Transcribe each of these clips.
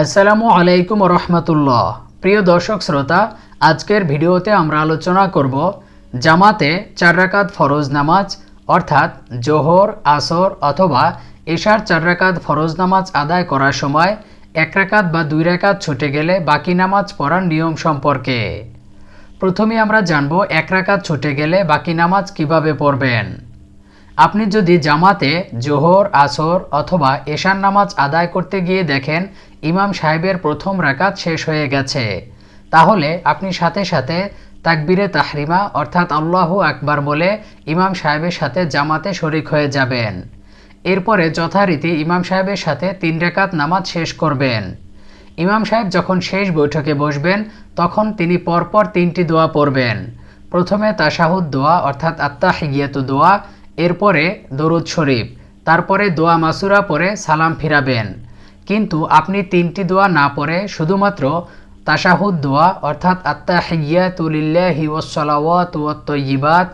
আসসালামু আলাইকুম রহমতুল্লাহ। প্রিয় দর্শক শ্রোতা, আজকের ভিডিওতে আমরা আলোচনা করব জামাতে চার রাকাত ফরজ নামাজ, অর্থাৎ জোহর, আসর অথবা এশার চার রাকাত ফরজ নামাজ আদায় করার সময় এক রাকাত বা দুই রাকাত ছুটে গেলে বাকি নামাজ পড়ার নিয়ম সম্পর্কে। প্রথমে আমরা জানব এক রাকাত ছুটে গেলে বাকি নামাজ কীভাবে পড়বেন। আপনি যদি জামাতে জোহর, আসর অথবা এশার নামাজ আদায় করতে গিয়ে দেখেন ইমাম সাহেবের প্রথম রাকাত শেষ হয়ে গেছে, তাহলে আপনি সাথে সাথে তাকবিরে তাহরিমা অর্থাৎ আল্লাহু আকবার বলে ইমাম সাহেবের সাথে জামাতে শরিক হয়ে যাবেন। এরপরে যথারীতি ইমাম সাহেবের সাথে তিন রেকাত নামাজ শেষ করবেন। ইমাম সাহেব যখন শেষ বৈঠকে বসবেন, তখন তিনি পরপর তিনটি দোয়া পড়বেন। প্রথমে তাশাহুদ দোয়া অর্থাৎ আত্মাহিয়াতু দোয়া এরপরে দরুদ শরীফ, তারপরে দোয়া মাসুরা পরে সালাম ফিরাবেন। কিন্তু আপনি তিনটি দোয়া না পড়ে শুধুমাত্র তাশাহুদ দোয়া, অর্থাৎ আত্মাহিয়াতুলিল্লাহি ওসলাওয়াত ওয়াত্তয়িবাত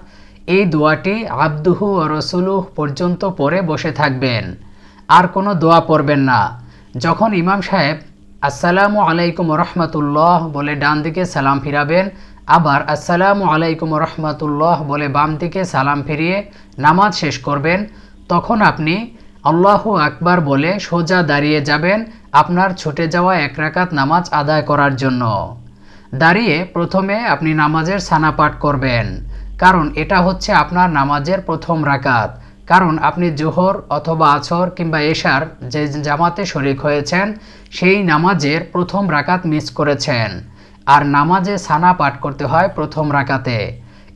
এই দোয়াটি আব্দুহু ও রসুলুহ পর্যন্ত পরে বসে থাকবেন। আর কোনো দোয়া পড়বেন না। যখন ইমাম সাহেব, আসসালামু আলাইকুম রহমতুল্লাহ বলে ডান দিকে সালাম ফিরাবেন আবার আসসালামু আলাইকুম রহমতুল্লাহ বলে বাম দিকে সালাম ফিরিয়ে নামাজ শেষ করবেন, তখন আপনি আল্লাহু আকবার বলে সোজা দাঁড়িয়ে যাবেন আপনার ছুটে যাওয়া এক রাকাত নামাজ আদায় করার জন্য। দাঁড়িয়ে প্রথমে আপনি নামাজের সানা পাঠ করবেন, কারণ এটা হচ্ছে আপনার নামাজের প্রথম রাকাত। কারণ আপনি জোহর অথবা আছর কিংবা এশার যে জামাতে শরিক হয়েছেন, সেই নামাজের প্রথম রাকাত মিস করেছেন। আর নামাজে সানা পাঠ করতে হয় প্রথম রাকাতে।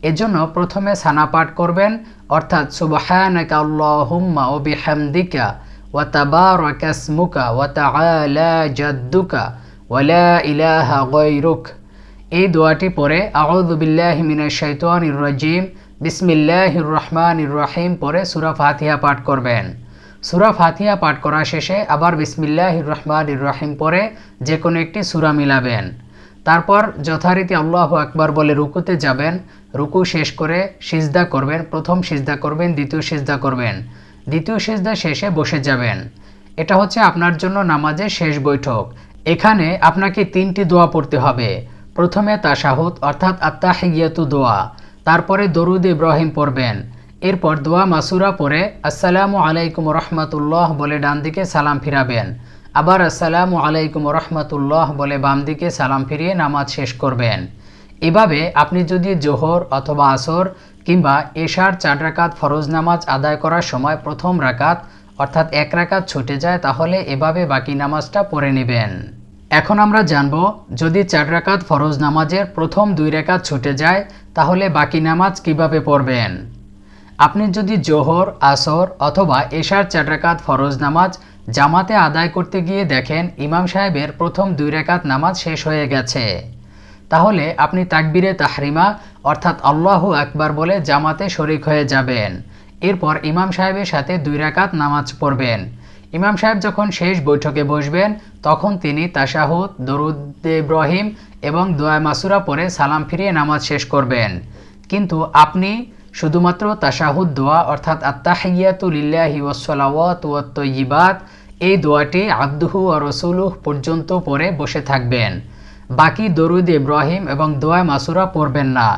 এজন্য প্রথমে সানা পাঠ করবেন, অর্থাৎ সুবহানাকা আল্লাহুম্মা ও বিহামদিকা ওয়া তাবারাকা ইসমুকা ওয়া তাআলা জাদ্দুকা ওয়া লা ইলাহা গায়রুক। এই দোয়াটি পরে আউযু বিল্লাহি মিনাশ শাইতানির রাজিম, বিসমিল্লাহির রহমানির রহিম পরে সূরা ফাতিহা পাঠ করবেন। সূরা ফাতিহা পাঠ করা শেষে আবার বিসমিল্লাহির রহমানির রহিম পরে যে কোনো একটি সূরা মিলাবেন। তারপর যথারীতি আল্লাহ আকবার বলে রুকুতে যাবেন, রুকু শেষ করে সিজদা করবেন, প্রথম সিজদা করবেন, দ্বিতীয় সিজদা করবেন। দ্বিতীয় সিজদা শেষে বসে যাবেন। এটা হচ্ছে আপনার জন্য নামাজের শেষ বৈঠক। এখানে আপনাকে তিনটি দোয়া পড়তে হবে। প্রথমে তাশাহুদ, অর্থাৎ আত্মা আত্মাহিয়াতু দোয়া। তারপরে দরুদ ইব্রাহিম পড়বেন। এরপর দোয়া মাসুরা পরে আসসালামু আলাইকুম রহমতুল্লাহ বলে ডান দিকে সালাম ফিরাবেন। আবার আসসালামু আলাইকুম রহমতুল্লাহ বলে বাম দিকে সালাম ফিরিয়ে নামাজ শেষ করবেন। এভাবে আপনি যদি জোহর অথবা আসর কিংবা এশার চার রাকাত ফরজ নামাজ আদায় করার সময় প্রথম রাকাত অর্থাৎ এক রাকাত ছুটে যায়, তাহলে এভাবে বাকি নামাজটা পড়ে নেবেন। এখন আমরা জানব, যদি চার রাকাত ফরজ নামাজের প্রথম দুই রাকাত ছুটে যায়, তাহলে বাকি নামাজ কীভাবে পড়বেন? আপনি যদি জোহর, আসর অথবা এশার চার রাকাত ফরজ নামাজ জামাতে আদায় করতে গিয়ে দেখেন ইমাম সাহেবের প্রথম দুই রেকাত নামাজ শেষ হয়ে গেছে। তাহলে আপনি তাকবিরে তাহরিমা, অর্থাৎ আল্লাহু আকবার বলে জামাতে শরিক হয়ে যাবেন। এরপর ইমাম সাহেবের সাথে দুই রাকাত নামাজ পড়বেন। ইমাম সাহেব যখন শেষ বৈঠকে বসবেন, তখন তিনি তাশাহুদ, দরুদ ইব্রাহিম এবং দোয়া মাসুরা পরে সালাম ফিরিয়ে নামাজ শেষ করবেন। কিন্তু আপনি শুধুমাত্র তাশাহুদ দোয়া, অর্থাৎ আত্মাহিয়াতুলিল্লাহি ওসলাওয়াত ওয়াত্তয়িবাত, এই দোয়াটি আব্দুহু ও রসুলুহ পর্যন্ত পরে বসে থাকবেন। বাকি দরুদ ইব্রাহিম এবং দোয়া মাসুরা পড়বেন না।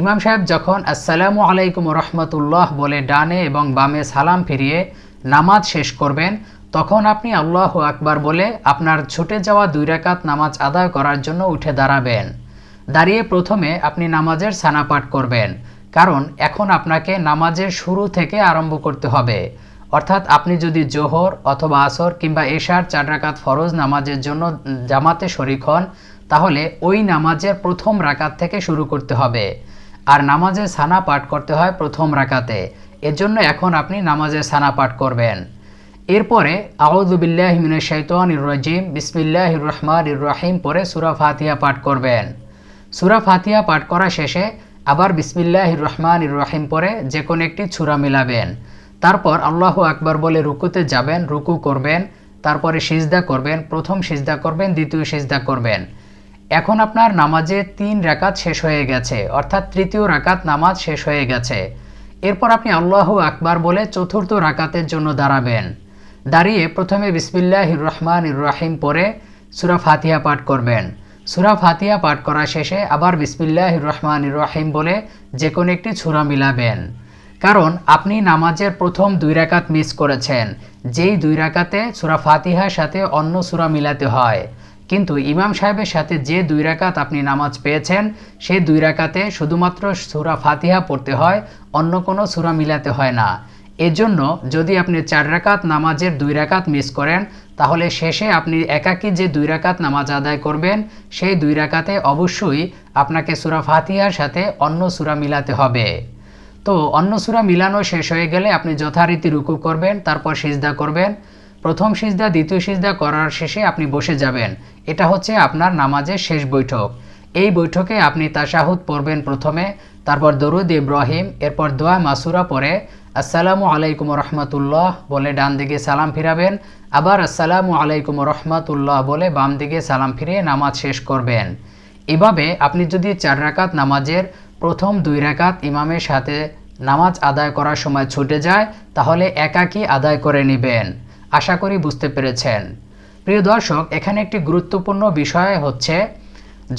ইমাম সাহেব যখন আসসালামু আলাইকুম রহমতুল্লাহ বলে ডানে এবং বামে সালাম ফিরিয়ে নামাজ শেষ করবেন, তখন আপনি আল্লাহ আকবার বলে আপনার ছুটে যাওয়া দুই রাকাত নামাজ আদায় করার জন্য উঠে দাঁড়াবেন। দাঁড়িয়ে প্রথমে আপনি নামাজের সানা পাঠ করবেন। কারণ এখন আপনাকে নামাজের শুরু থেকে আরম্ভ করতে হবে। অর্থাৎ আপনি যদি জোহর অথবা আসর কিংবা এশার চার রাকাত ফরজ নামাজের জন্য জামাতে শরিক হন, তাহলে ওই নামাজের প্রথম রাকাত থেকে শুরু করতে হবে। আর নামাজের সানা পাঠ করতে হয় প্রথম রাকাতে। এজন্য এখন আপনি নামাজের সানা পাঠ করবেন। এরপরে আউদুবিল্লাহ মিনা শৈতান রাজিম বিসমিল্লাহ রহমান রহিম পরে সুরা ফাতিহা পাঠ করবেন। সুরা ফাতিহা পাঠ করা শেষে আবার বিসমিল্লাহ রহমান রহিম পরে যে কোনো একটি ছুরা মিলাবেন। তারপর আল্লাহ আকবার বলে রুকুতে যাবেন, রুকু করবেন, তারপরে সিজদা করবেন, প্রথম সিজদা করবেন, দ্বিতীয় সিজদা করবেন। এখন আপনার নামাজে তিন রাকাত শেষ হয়ে গেছে, অর্থাৎ তৃতীয় রাকাত নামাজ শেষ হয়ে গেছে। এরপর আপনি আল্লাহ আকবার বলে চতুর্থ রাকাতের জন্য দাঁড়াবেন। দাঁড়িয়ে প্রথমে বিসমিল্লাহ রহমান রাহিম পরে সুরা ফাতিহা পাঠ করবেন। সুরা ফাতিহা পাঠ করা শেষে আবার বিসমিল্লাহ রহমান রহিম বলে যে কোনো একটি ছুরা মিলাবেন। কারণ আপনি নামাজের প্রথম দুই রাকাত মিস করেছেন। যেই দুই রাকাতে সুরা ফাতিহার সাথে অন্য সুরা মিলাতে হয়। কিন্তু ইমাম সাহেবের সাথে যে দুই রাকাত আপনি নামাজ পেয়েছেন সেই দুই রাকাতে শুধুমাত্র সুরা ফাতিহা পড়তে হয়, অন্য কোনো সুরা মিলাতে হয় না। এজন্য যদি আপনি চার রাকাত নামাজের দুই রাকাত মিস করেন তাহলে শেষে আপনি একাকী যে দুই রাকাত নামাজ আদায় করবেন, সেই দুই রাকাতে অবশ্যই আপনাকে সুরা ফাতিহার সাথে অন্য সুরা মিলাতে হবে। তো অন্য সুরা মিলানো শেষ হয়ে গেলে আপনি যথারীতি রুকু করবেন, তারপর সিজদা করবেন। প্রথম সিজদা, দ্বিতীয় সিজদা করার শেষে আপনি বসে যাবেন। এটা হচ্ছে আপনার নামাজের শেষ বৈঠক। এই বৈঠকে আপনি তাশাহুদ পড়বেন প্রথমে, তারপর দরুদ ইব্রাহিম, এরপর দোয়া মাসুরা পরে আসসালামু আলাইকুম রহমতুল্লাহ বলে ডান দিকে সালাম ফিরাবেন। আবার আসসালামু আলাইকুম রহমতুল্লাহ বলে বাম দিকে সালাম ফিরিয়ে নামাজ শেষ করবেন। এভাবে আপনি যদি চার রাকাত নামাজের প্রথম দুই রাকাত ইমামের সাথে নামাজ আদায় করার সময় ছুটে যায়, তাহলে একাকী আদায় করে নেবেন। আশা করি বুঝতে পেরেছেন। প্রিয় দর্শক, এখানে একটি গুরুত্বপূর্ণ বিষয় হচ্ছে,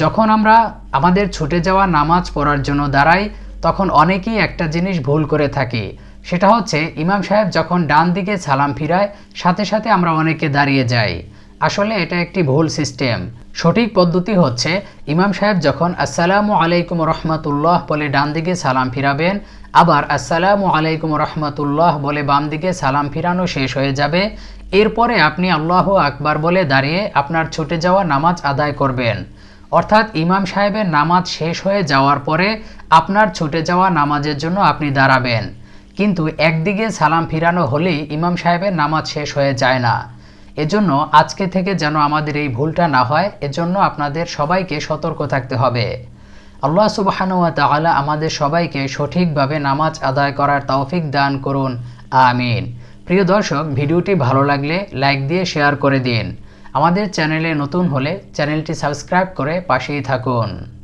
যখন আমরা আমাদের ছুটে যাওয়া নামাজ পড়ার জন্য দাঁড়াই, তখন অনেকেই একটা জিনিস ভুল করে থাকি। সেটা হচ্ছে ইমাম সাহেব যখন ডান দিকে সালাম ফিরায়, সাথে সাথে আমরা অনেকে দাঁড়িয়ে যাই। আসলে এটা একটি ভুল সিস্টেম। সঠিক পদ্ধতি হচ্ছে ইমাম সাহেব যখন আসসালামু আলাইকুম রহমতুল্লাহ বলে ডান দিকে সালাম ফিরাবেন, আবার আসসালামু আলাইকুম রহমতুল্লাহ বলে বাম দিকে সালাম ফিরানো শেষ হয়ে যাবে। এরপরে আপনি আল্লাহ আকবার বলে দাঁড়িয়ে আপনার ছুটে যাওয়া নামাজ আদায় করবেন। অর্থাৎ ইমাম সাহেবের নামাজ শেষ হয়ে যাওয়ার পরে আপনার ছুটে যাওয়া নামাজের জন্য আপনি দাঁড়াবেন। কিন্তু একদিকে সালাম ফিরানো হলেই ইমাম সাহেবের নামাজ শেষ হয়ে যায় না। এজন্য আজকে থেকে যেন আমাদের এই ভুলটা না হয়, এজন্য আপনাদের সবাইকে সতর্ক থাকতে হবে। আল্লাহ সুবাহানুয়া তাআলা আমাদের সবাইকে সঠিকভাবে নামাজ আদায় করার তৌফিক দান করুন। আমিন। প্রিয় দর্শক, ভিডিওটি ভালো লাগলে লাইক দিয়ে শেয়ার করে দিন। আমাদের চ্যানেলে নতুন হলে চ্যানেলটি সাবস্ক্রাইব করে পাশেই থাকুন।